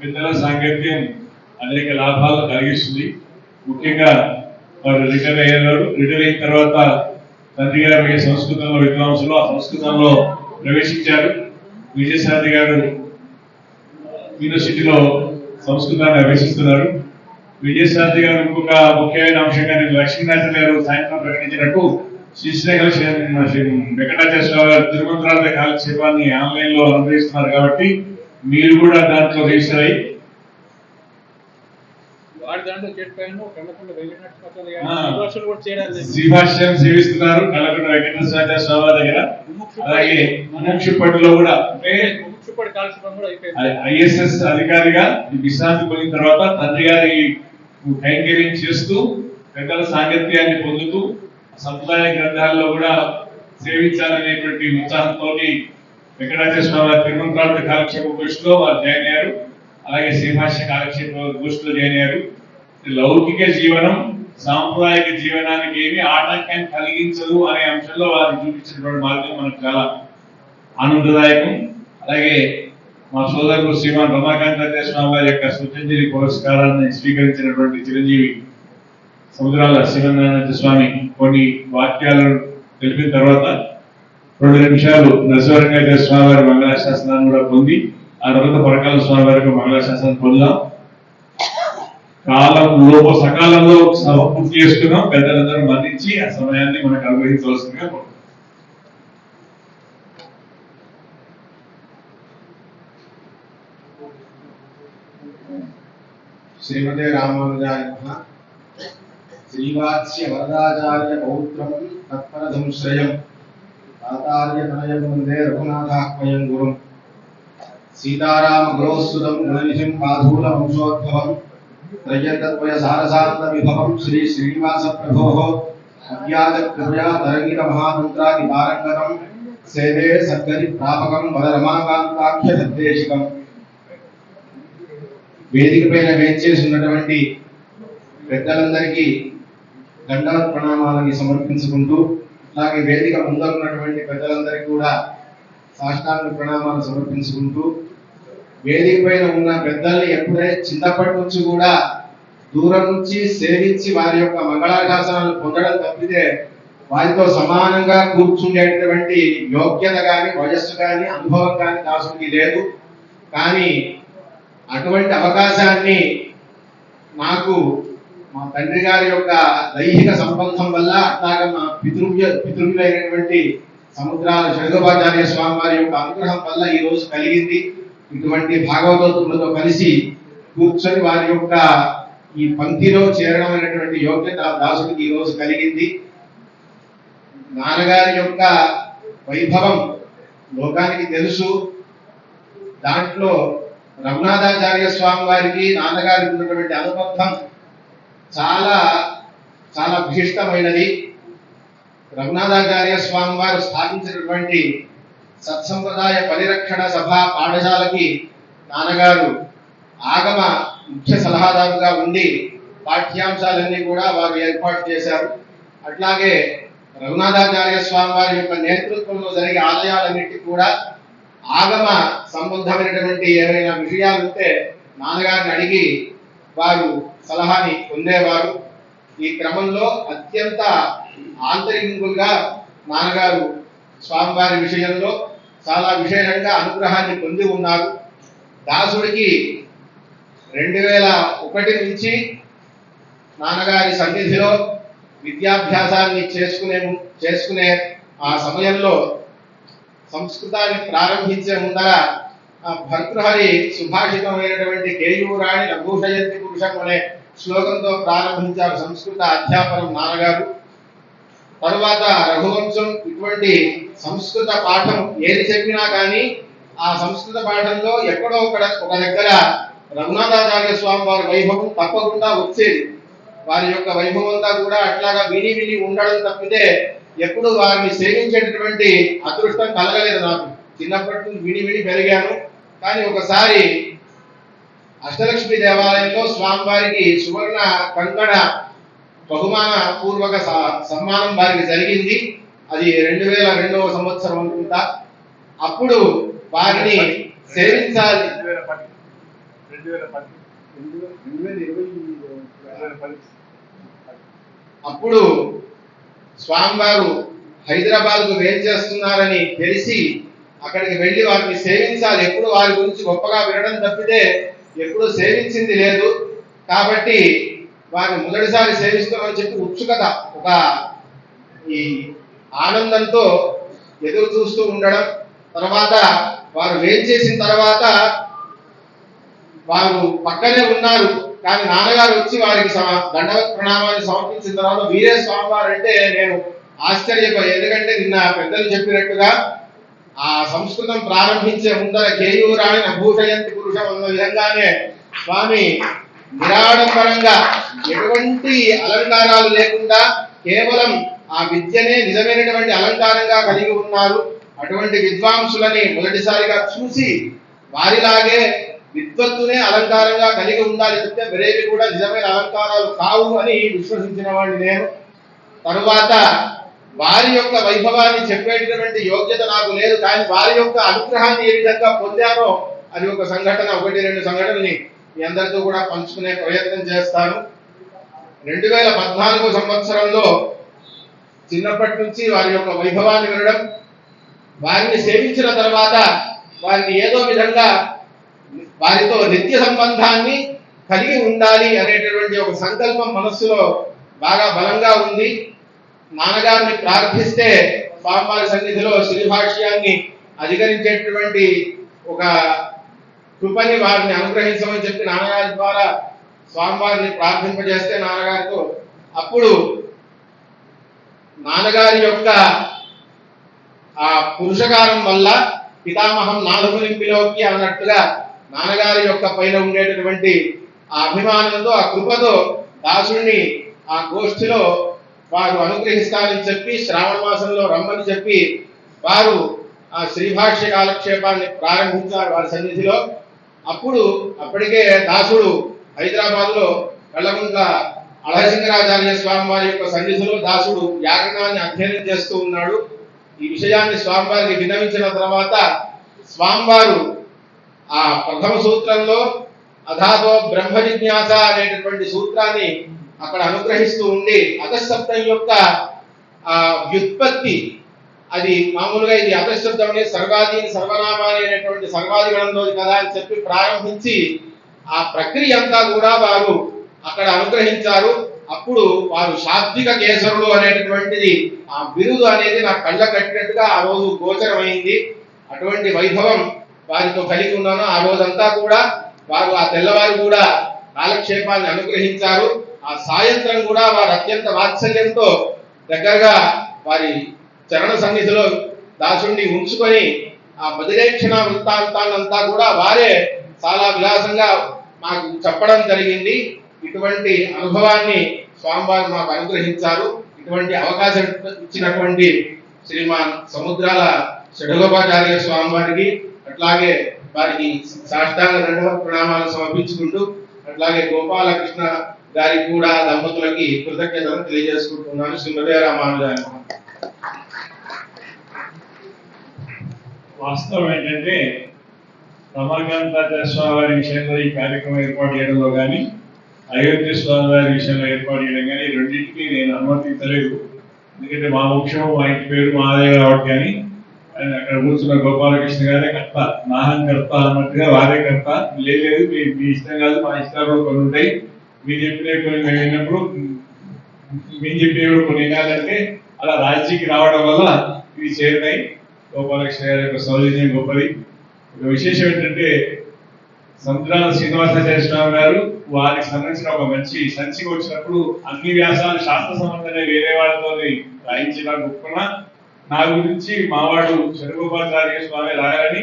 పెద్దల సాంగత్యం అనేక లాభాలు కలిగిస్తుంది. ముఖ్యంగా వారు రిటైర్ అయ్యారు రిటైర్ అయిన తర్వాత తండ్రి గారు సంస్కృతంలో విద్వాంసులు ఆ సంస్కృతంలో ప్రవేశించారు. విజయసారథి గారు యూనివర్సిటీలో సంస్కృతాన్ని అభ్యసిస్తున్నారు. విజయసారథి గారు ఇంకొక ముఖ్యమైన అంశంగా నేను లక్ష్మీనాథన్ గారు సాయంత్రం ప్రకటించినట్టు శ్రీశ్రేఖల శ్రీ వెంకటాచార్య గారు తిరుమంత్రాల కాలక్షేపాన్ని ఆన్లైన్లో అనుభవిస్తున్నారు కాబట్టి మీరు కూడా దాంట్లో రిజిస్టర్ అయ్యి శ్రీభాష్యం సేవిస్తున్నారు వెంకటేశ్వర స్వామి దగ్గర. అలాగే కూడా ఐఎస్ఎస్ అధికారిగా విశ్రాంతి పొందిన తర్వాత తండ్రి గారి కైంకర్యం చేస్తూ పెద్దల సాంగత్యాన్ని పొందుతూ సంప్రదాయ గ్రంథాల్లో కూడా సేవించాలనేటువంటి ఉత్సాహంతో వెంకటాచార్య స్వామి వారి తిరుమంత్రాల కాలక్షేప గోష్ఠిలో వారు జాయిన్ అయ్యారు. అలాగే శ్రీభాష్య కాలక్షేప గోష్ఠిలో జాయిన్ అయ్యారు. లౌకిక జీవనం సాంప్రదాయక జీవనానికి ఏమి ఆటంకాన్ని కలిగించదు అనే అంశంలో వారు చూపించినటువంటి మార్గం మనకు చాలా ఆనందదాయకం. అలాగే మా సోదరుడు శ్రీమాన్ రమాకాంతాచార్య స్వామి వారి యొక్క స్వతంజలి పురస్కారాన్ని స్వీకరించినటువంటి చిరంజీవి సముద్రాల శివనారాయణ స్వామి కొన్ని వాక్యాలను తెలిపిన తర్వాత రెండు నిమిషాలు నరసింహరంగాచార్య స్వామి వారి మంగళాశాసనాన్ని కూడా పొంది ఆ తర్వాత పరకాల స్వామివారికి మంగళాశాసనం పొందాం. కాలం లోపు సకాలంలో సభ పూర్తి చేసుకున్నాం. పెద్దలందరూ మరణించి ఆ సమయాన్ని మనకు అనుగ్రహించవలసిందిగా శ్రీమతే రామానుజాయ శ్రీవాత్స్య వరదాచార్య పౌత్రం తత్పరధంశ్రయం. సంశ్రయం తాతార్య తనయం వందే రఘునాథాహ్వయం గురుం సీతారామ గుణనిధిం పాధూల వంశోద్భవం త్రయ్యంతద్వయ సారసాంత విభవం శ్రీ శ్రీనివాస ప్రభోః అవ్యాజ తరంగిత మహామంత్రాది పారంగతం సేవే సద్గతి ప్రాపకం వద రమాకాంతాఖ్య నిర్దేశికం వేదిక పైన వేంచేసి ఉన్నటువంటి పెద్దలందరికీ దండ ప్రణామాలని సమర్పించుకుంటూ అలాగే వేదిక ముందర ఉన్నటువంటి పెద్దలందరికీ కూడా సాష్టాంగ ప్రణామాలు సమర్పించుకుంటూ వేదిక పైన ఉన్న పెద్దల్ని ఎప్పుడే చిన్నప్పటి నుంచి కూడా దూరం నుంచి సేవించి వారి యొక్క మంగళాశాసనాలు పొందడం తప్పితే వారితో సమానంగా కూర్చుండేటటువంటి యోగ్యత కానీ వయస్సు కానీ అనుభవం కానీ దాసుడికి లేదు. కానీ అటువంటి అవకాశాన్ని నాకు మా తండ్రి గారి యొక్క దైహిక సంబంధం వల్ల అట్లాగే మా పితృవ్య పితృవ్యులైనటువంటి సముద్రాల శంకరాచార్య స్వామి వారి యొక్క అనుగ్రహం వల్ల ఈ రోజు కలిగింది. ఇటువంటి భాగవతులతో కలిసి కూర్చొని వారి యొక్క ఈ పంక్తిలో చేరడం అనేటువంటి యోగ్యత దాసుడికి ఈ రోజు కలిగింది. నాన్నగారి యొక్క వైభవం లోకానికి తెలుసు. దాంట్లో రఘునాథాచార్య స్వామి వారికి నాన్నగారికి ఉన్నటువంటి అనుబంధం చాలా చాలా విశిష్టమైనది. రఘునాథాచార్య స్వామి వారు స్థాపించినటువంటి సత్సంప్రదాయ పరిరక్షణ సభ పాఠశాలకి నాన్నగారు ఆగమ ముఖ్య సలహాదారుగా ఉండి పాఠ్యాంశాలన్నీ కూడా వారు ఏర్పాటు చేశారు. అట్లాగే రఘునాథాచార్య స్వామి వారి యొక్క నేతృత్వంలో జరిగే ఆలయాలన్నింటి కూడా ఆగమ సంబంధమైనటువంటి ఏవైనా విషయాలు ఉంటే నాన్నగారిని అడిగి వారు సలహాని పొందేవారు. ఈ క్రమంలో అత్యంత ఆంతరికంగా నాన్నగారు స్వామివారి విషయంలో చాలా విశేషంగా అనుగ్రహాన్ని పొంది ఉన్నారు. దాసుడికి రెండు వేల ఒకటి నుంచి నాన్నగారి సన్నిధిలో విద్యాభ్యాసాన్ని చేసుకునే చేసుకునే ఆ సమయంలో సంస్కృతాన్ని ప్రారంభించే ముందర భర్తృహరి సుభాషితమైనటువంటి కేయూరాణి రఘుషయంతి పురుషం అనే శ్లోకంతో ప్రారంభించారు సంస్కృత అధ్యాపనం నాన్నగారు. తరువాత రఘువంశం ఇటువంటి సంస్కృత పాఠం ఏది చెప్పినా కానీ ఆ సంస్కృత పాఠంలో ఎక్కడో ఒక ఒక దగ్గర రఘునాథాచార్య స్వామి వారి వైభవం తప్పకుండా వచ్చేది. వారి యొక్క వైభవం అంతా కూడా అట్లాగా విని విని ఉండడం తప్పితే ఎప్పుడు వారిని సేవించేటటువంటి అదృష్టం కలగలేదు నాకు. చిన్నప్పటి నుంచి విని విని పెరిగాను. కానీ ఒకసారి అష్టలక్ష్మి దేవాలయంలో స్వామివారికి సువర్ణ కంకణ బహుమాన పూర్వక స- సన్మానం వారికి జరిగింది. అది రెండు వేల రెండవ సంవత్సరం అనుకుంటా. అప్పుడు వారిని సేవించాలి. అప్పుడు స్వామివారు హైదరాబాద్కు వేం చేస్తున్నారని తెలిసి అక్కడికి వెళ్ళి వారిని సేవించాలి. ఎప్పుడు వారి గురించి గొప్పగా వినడం తప్పితే ఎప్పుడూ సేవించింది లేదు. కాబట్టి వారిని మొదటిసారి సేవిస్తామని చెప్పి ఉత్సుకత ఒక ఈ ఆనందంతో ఎదురు చూస్తూ ఉండడం తర్వాత వారు వేం చేసిన తర్వాత వారు పక్కనే ఉన్నారు. కానీ నాన్నగారు వచ్చి వారికి సమ- దండవత్ ప్రణామాన్ని సమర్పించిన తర్వాత వీరే స్వామివారు అంటే నేను ఆశ్చర్యపోయి ఎందుకంటే నిన్న పెద్దలు చెప్పినట్టుగా ఆ సంస్కృతం ప్రారంభించే ముందర కేయూరాణి నభూషయంతి పురుషం అన్న విధంగానే స్వామి నిరాడంబరంగా ఎటువంటి అలంకారాలు లేకుండా కేవలం ఆ విద్యనే నిజమైనటువంటి అలంకారంగా కలిగి ఉన్నారు. అటువంటి విద్వాంసులని మొదటిసారిగా చూసి వారిలాగే విద్వత్తునే అలంకారంగా కలిగి ఉండాలి చెప్తే మరేవి కూడా నిజమైన అలంకారాలు కావు అని విశ్వసించిన వాడిని నేను. తరువాత వారి యొక్క వైభవాన్ని చెప్పేటటువంటి యోగ్యత నాకు లేదు కానీ వారి యొక్క అనుగ్రహాన్ని ఏ విధంగా పొందానో అది ఒక సంఘటన ఒకటి రెండు సంఘటనని మీ అందరితో కూడా పంచుకునే ప్రయత్నం చేస్తాను. రెండు వేల పద్నాలుగు సంవత్సరంలో చిన్నప్పటి నుంచి వారి యొక్క వైభవాన్ని వినడం వారిని సేవించిన తర్వాత వారిని ఏదో విధంగా వారితో నిత్య సంబంధాన్ని కలిగి ఉండాలి అనేటటువంటి ఒక సంకల్పం మనస్సులో బాగా బలంగా ఉంది. నాన్నగారిని ప్రార్థిస్తే స్వామివారి సన్నిధిలో శ్రీభాష్యాన్ని అధిగరించేటటువంటి ఒక కృపని వారిని అనుగ్రహించమని చెప్పి నాన్నగారి ద్వారా స్వామివారిని ప్రార్థింపజేస్తే నాన్నగారితో అప్పుడు నాన్నగారి యొక్క ఆ పురుషకారం వల్ల పితామహం నాలుగులింపిలోకి అన్నట్టుగా నాన్నగారి యొక్క పైన ఉండేటటువంటి ఆ అభిమానంతో ఆ కృపతో దాసుడిని ఆ గోష్ఠిలో వారు అనుగ్రహిస్తారని చెప్పి శ్రావణ మాసంలో రమ్మని చెప్పి వారు ఆ శ్రీభాష్య కాలక్షేపాన్ని ప్రారంభించారు వారి సన్నిధిలో. అప్పుడు అప్పటికే దాసుడు హైదరాబాద్లో కళ్ళగుంట్ల అళహసింగరాచార్య స్వామి వారి యొక్క సన్నిధిలో దాసుడు వ్యాకరణాన్ని అధ్యయనం చేస్తూ ఉన్నాడు. ఈ విషయాన్ని స్వామివారికి విన్నవించిన తర్వాత స్వామివారు ఆ ప్రథమ సూత్రంలో అథాతో బ్రహ్మ జిజ్ఞాస అనేటటువంటి సూత్రాన్ని అక్కడ అనుగ్రహిస్తూ ఉండి అధశబ్దం యొక్క ఆ వ్యుత్పత్తి అది మామూలుగా ఇది అధశబ్దం అనేది సర్వాధీన సర్వనామాని అనేటువంటి సర్వాది గణంలోది కదా అని చెప్పి ప్రారంభించి ఆ ప్రక్రియ అంతా కూడా వారు అక్కడ అనుగ్రహించారు. అప్పుడు వారు శాబ్దిక కేసరులు అనేటటువంటిది ఆ బిరుదు అనేది నా కళ్ళ కట్టినట్టుగా ఆ రోజు గోచరమైంది. అటువంటి వైభవం వారితో కలిగి ఉన్నాను. ఆ రోజంతా కూడా వారు ఆ తెల్లవారు కూడా కాలక్షేపాన్ని అనుగ్రహించారు. ఆ సాయంత్రం కూడా వారు అత్యంత వాత్సల్యంతో దగ్గరగా వారి చరణ సన్నిధిలో దాసుడిని ఉంచుకొని ఆ బదిరేక్షణ వృత్తాంతాన్నంతా కూడా వారే చాలా విలాసంగా మాకు చెప్పడం జరిగింది. ఇటువంటి అనుభవాన్ని స్వామివారు మాకు అనుగ్రహించారు. ఇటువంటి అవకాశం ఇచ్చినటువంటి శ్రీమాన్ సముద్రాల షడుగోపాచార్య స్వామి వారికి అట్లాగే వారికి సాష్టాంగ ప్రణామాలు సమర్పించుకుంటూ అట్లాగే గోపాలకృష్ణ గారికి కూడా దంపతులకి కృతజ్ఞతలు తెలియజేసుకుంటున్నాను. సింహదేవ రామానుజాయ వాస్తవం ఏంటంటే రమాకాంతాచార్య స్వామి వారి విషయంలో ఈ కార్యక్రమం ఏర్పాటు చేయడంలో కానీ అయోధ్య స్వామి వారి విషయంలో ఏర్పాటు చేయడం కానీ రెండింటికి నేను అనుమతించలేదు ఎందుకంటే మా ముఖ్యం మా ఇంటి పేరు మాదే కాబట్టి కానీ ఆయన అక్కడ కూర్చున్న గోపాలకృష్ణ గారే కర్త నాహం కర్త అన్నట్టుగా వారే కర్త. లేదు మీ ఇష్టం కాదు మా ఇష్టాలు కొన్ని ఉంటాయి. మీరు చెప్పినవి కొన్ని మేము విన్నప్పుడు మేము చెప్పినప్పుడు కొన్ని వినాలంటే అలా రాజకీయకి రావడం వల్ల ఇవి చేరినాయి. గోపాలకృష్ణ గారి యొక్క సౌజన్యం గొప్పది. ఒక విశేషం ఏంటంటే సముద్రాల శ్రీనివాసాచార్య స్వామి గారు వారికి సంబంధించిన ఒక మంచి సంచిక వచ్చినప్పుడు అన్ని వ్యాసాలు శాస్త్ర సంబంధంగా వేరే వాళ్ళతో రాయించిన గొప్పన. నా గురించి మావాడు శరగోపాచార్య స్వామి రాయాలని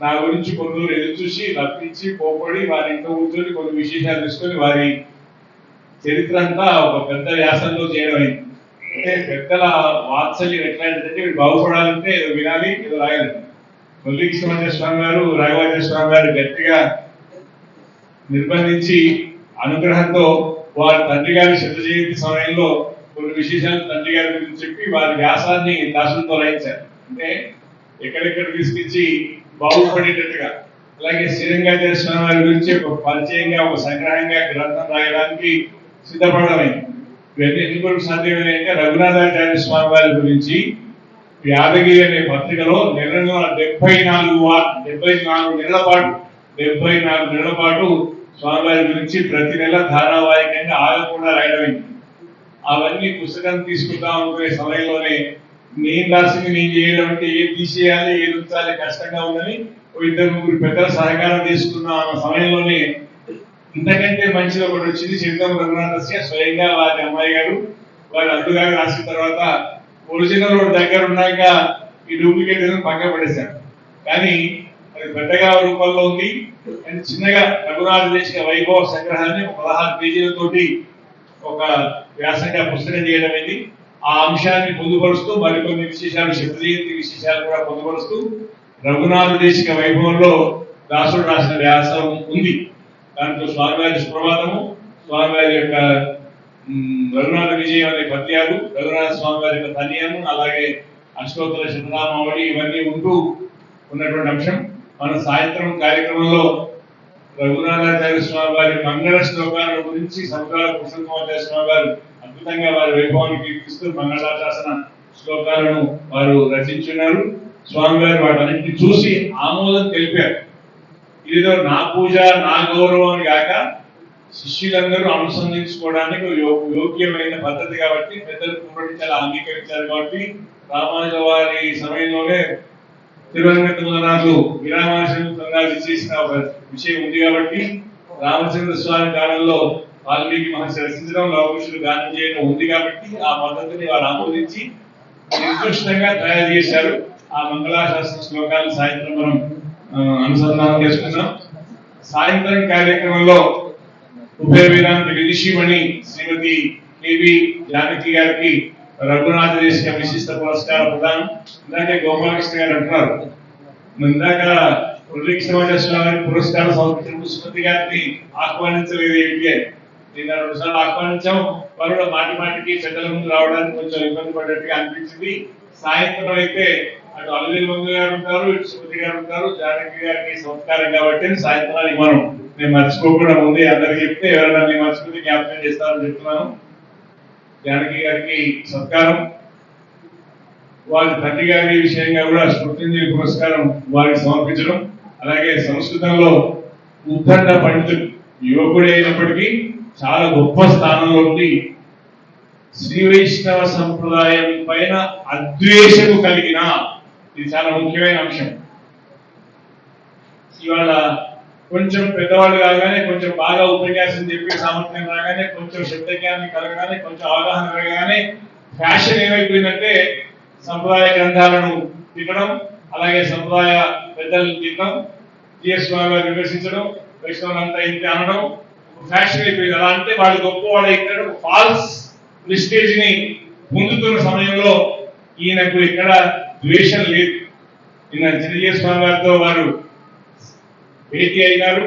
నా గురించి కొన్ని ఎదురు చూసి నప్పించి పోపడి వారి ఇంట్లో కూర్చొని కొన్ని విశేషాలు తీసుకొని వారి చరిత్ర అంతా ఒక పెద్ద వ్యాసంలో చేయడమైంది అంటే పెద్దల వాత్సల్యం ఎట్లాంటిదంటే వీడు బాగుపడాలంటే ఏదో వినాలి ఏదో రాయాలి. కొల్లి స్వామి గారు రాఘవాచార్య స్వామి గారు గట్టిగా నిర్బంధించి అనుగ్రహంతో వారి తండ్రి గారి శత జయంతి సమయంలో కొన్ని విశేషాలు తండ్రి గారి గురించి చెప్పి వారి వ్యాసాన్ని దాసులతో రాయించారు. అంటే ఎక్కడెక్కడ తీసుకొచ్చి బాగుపడేటట్టుగా. అలాగే శ్రీరంగాచార్య స్వామి వారి గురించి ఒక పరిచయంగా ఒక సంగ్రహంగా గ్రంథం రాయడానికి సిద్ధపడమైంది. ఇవన్నీ ఎందుకు సాధ్యమైన రఘునాథాచార్య స్వామి వారి గురించి యాదగిరి అనే పత్రికలో నెల నెల డెబ్బై నాలుగు డెబ్బై నాలుగు నెలల పాటు డెబ్బై నాలుగు నెలల పాటు స్వామివారి గురించి ప్రతి నెల ధారావాహికంగా ఆగకుండా రాయడమైంది. అవన్నీ పుస్తకం తీసుకుంటా ఉండే సమయంలోనే నేను రాసింది నేను చేయడం అంటే ఏది తీసేయాలి ఏది ఉంచాలి కష్టంగా ఉందని ఓ ఇద్దరు ముగ్గురు పెద్దల సహకారం తీసుకున్న ఆ సమయంలోనే ఇంతకంటే మంచిది ఒకటి వచ్చింది. చిరుతం రఘునాథస్య స్వయంగా వారి అమ్మాయి గారు వారి అడ్డుగారు రాసిన తర్వాత ఒరిజినల్ రోడ్ దగ్గర ఉన్నాక ఈ డూప్లికేట్ పక్క పడేశారు. కానీ అది పెద్దగా రూపంలో ఉంది. అండ్ చిన్నగా రఘునాథ దేశిక వైభవ సంగ్రహాన్ని పదహారు పేజీలతోటి ఒక వ్యాసంగా పుస్తకం చేయడం అయింది ఆ అంశాన్ని పొందుపరుస్తూ మరికొన్ని విశేషాలు శివజయంతి విశేషాలు కూడా పొందుపరుస్తూ రఘునాథ దేశిక వైభవంలో దాసుడు రాసిన వ్యాసం ఉంది. దాంట్లో స్వామివారి సుప్రభాతము స్వామివారి యొక్క రఘునాథ విజయం అనే పద్యాలు రఘునాథ స్వామివారి యొక్క తన్యాలు అలాగే అష్టోత్తర శతనామావళి ఇవన్నీ ఉంటూ ఉన్నటువంటి అంశం. మన సాయంత్రం కార్యక్రమంలో రఘునాథాచార్య స్వామి వారి మంగళ శ్లోకాల గురించి సంకాల కృష్ణకుమాచార్య స్వామి వారు అద్భుతంగా వారి వైభవాన్ని కీర్తిస్తూ మంగళాశాసన శ్లోకాలను వారు రచించున్నారు. స్వామివారు వాటన్నింటినీ చూసి ఆమోదం తెలిపారు. ఇదిలో నా పూజ నా గౌరవం కాక శిష్యులందరూ అనుసంధించుకోవడానికి యో- యోగ్యమైన పద్ధతి కాబట్టి పెద్దలు పూర్వటించాలి అంగీకరించారు కాబట్టి రామానుజ వారి సమయంలోనే తిరువనంతనాథు విరామాశ్రమంగా చేసిన విషయం ఉంది కాబట్టి రామచంద్ర స్వామి కాలంలో వాల్మీకి మహర్షి రచించడం లవకుశులు గానం చేయడం ఉంది కాబట్టి ఆ పద్ధతిని వారు ఆమోదించి నిర్దిష్టంగా తయారు చేశారు. ఆ మంగళాశాస్త్ర శ్లోకాలు సాయంత్రం మనం అనుసంధానం చేసుకున్నాం సాయంత్రం కార్యక్రమంలో ఉభయ వేదాంత విదుషిమణి శ్రీమతి కేవి జానకి గారికి రఘునాథ చేసిన విశిష్ట పురస్కార ప్రదానం ఇందాకే గోపాలకృష్ణ గారు అంటున్నారు. ఇందాక మురళీకృష్ణ పురస్కారం సంస్కృతి స్మృతి గారిని ఆహ్వానించలేదు ఏంటి అని. నిన్న ఆహ్వానించాం వారు మాటి మాటికి పెద్దల ముందు రావడానికి కొంచెం ఇబ్బంది పడ్డట్టుగా అనిపించింది. సాయంత్రం అయితే అటు అల్లి మంగు గారు ఉంటారు ఇటు స్మృతి గారు ఉంటారు. జానకి గారికి సంస్కారం కాబట్టి సాయంత్రానికి మనం నేను మర్చిపోకుండా ఉంది అందరికి చెప్తే ఎవరైనా నేను మర్చిపోతే జ్ఞాపకం చేస్తారని చెప్తున్నాను. జానకి గారికి సత్కారం. వారి తండ్రి గారి విషయంగా కూడా స్మృతింజలి పురస్కారం వారికి సమర్పించడం. అలాగే సంస్కృతంలో ఉద్దండ పండితుడు యువకుడే అయినప్పటికీ చాలా గొప్ప స్థానంలో ఉండి శ్రీ వైష్ణవ సంప్రదాయం పైన అద్వేషము కలిగిన ఇది చాలా ముఖ్యమైన అంశం. ఇవాళ కొంచెం పెద్దవాళ్ళు కాగానే కొంచెం బాగా ఉపన్యాసం చెప్పే సామర్థ్యం రాగానే కొంచెం శబ్దజ్ఞానం కలగగానే కొంచెం అవగాహన కలగగానే ఫ్యాషన్ ఏమైపోయిందంటే సంప్రదాయ గ్రంథాలను తినడం అలాగే సంప్రదాయ పెద్దలను తిట్టడం జిఎస్ స్వామి గారు విమర్శించడం వైష్ణవులంతా ఇంటి అనడం ఫ్యాషన్ అయిపోయింది. అలా అంటే వాళ్ళు గొప్ప వాళ్ళు ఇక్కడ ఫాల్స్ ప్రిస్టేజ్ని పొందుతున్న సమయంలో ఈయనకు ఇక్కడ ద్వేషం లేదు. నిన్న జిఎస్ స్వామి గారితో వారు భేటీ అయినారు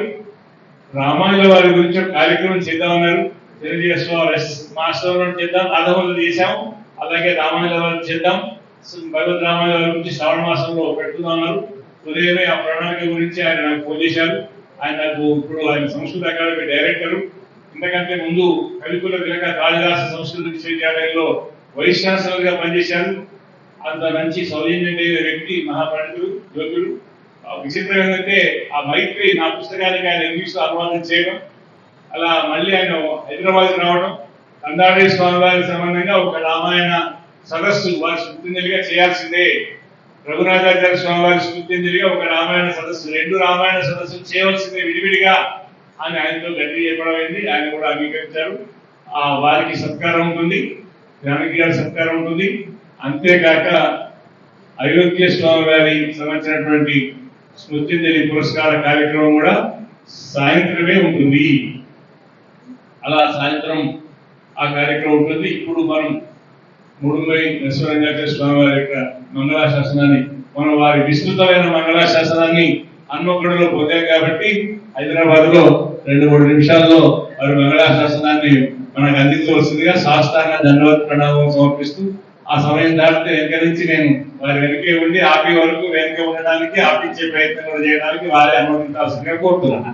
రామాయణ వారి గురించి కార్యక్రమం చేద్దామన్నారు తెలుగుదేశం స్వామి మాస్టర్లో చేద్దాం అధములు చేశాం అలాగే రామాయణ వారిని చేద్దాం. భగవద్ రామాయణ వారి గురించి శ్రావణ మాసంలో పెడుతున్నామన్నారు ఉదయమే ఆ ప్రణాళిక గురించి ఆయన నాకు ఫోన్ చేశారు. ఆయన నాకు ఇప్పుడు ఆయన సంస్కృత అకాడమీ డైరెక్టర్. ఇంతకంటే ముందు కవికుల విలక కాళిదాస సంస్కృత విశ్వవిద్యాలయంలో వైస్ ఛాన్సలర్గా పనిచేశారు. అంత మంచి సౌజన్య వ్యక్తి మహాపండితుడు యోగుడు విచిత్రం ఏంటంటే ఆ మైత్రి నా పుస్తకానికి ఆయన ఇంగ్లీష్ అనువాదం చేయడం అలా మళ్ళీ ఆయన హైదరాబాద్ రావడం కందాడే స్వామి వారి సంబంధంగా ఒక రామాయణ సదస్సు వారి స్మృతింజలిగా చేయాల్సిందే. రఘునాథాచార్య స్వామి వారి స్మృతింజలిగా ఒక రామాయణ సదస్సు రెండు రామాయణ సదస్సులు చేయవలసిందే విడివిడిగా అని ఆయనతో గట్టి చెప్పడమైంది ఆయన కూడా అంగీకరించారు. ఆ వారికి సత్కారం ఉంటుంది జానకి గారి సత్కారం ఉంటుంది. అంతేకాక అయోధ్య స్వామి వారి సంబంధించినటువంటి స్మృతింజలి పురస్కార కార్యక్రమం కూడా సాయంత్రమే ఉంటుంది. అలా సాయంత్రం ఆ కార్యక్రమం ఉంటుంది. ఇప్పుడు మనం ముడుంబై నరసింహరంగాచార్య స్వామి వారి యొక్క మంగళాశాసనాన్ని మనం వారి విస్తృతమైన మంగళాశాసనాన్ని హన్మకొండలో పొందాం కాబట్టి హైదరాబాద్లో రెండు మూడు నిమిషాల్లో వారి మంగళాశాసనాన్ని మనకు అందించవలసిందిగా సాష్టాంగ ధన్యవాద ప్రణామం సమర్పిస్తూ ఆ సమయం దాటితే వెనక నుంచి నేను వారి వెనకే ఉండి ఆపి వరకు వెనక ఉండడానికి ఆపించే ప్రయత్నం చేయడానికి వారే అనుమతించాల్సిందిగా కోరుతున్నాను.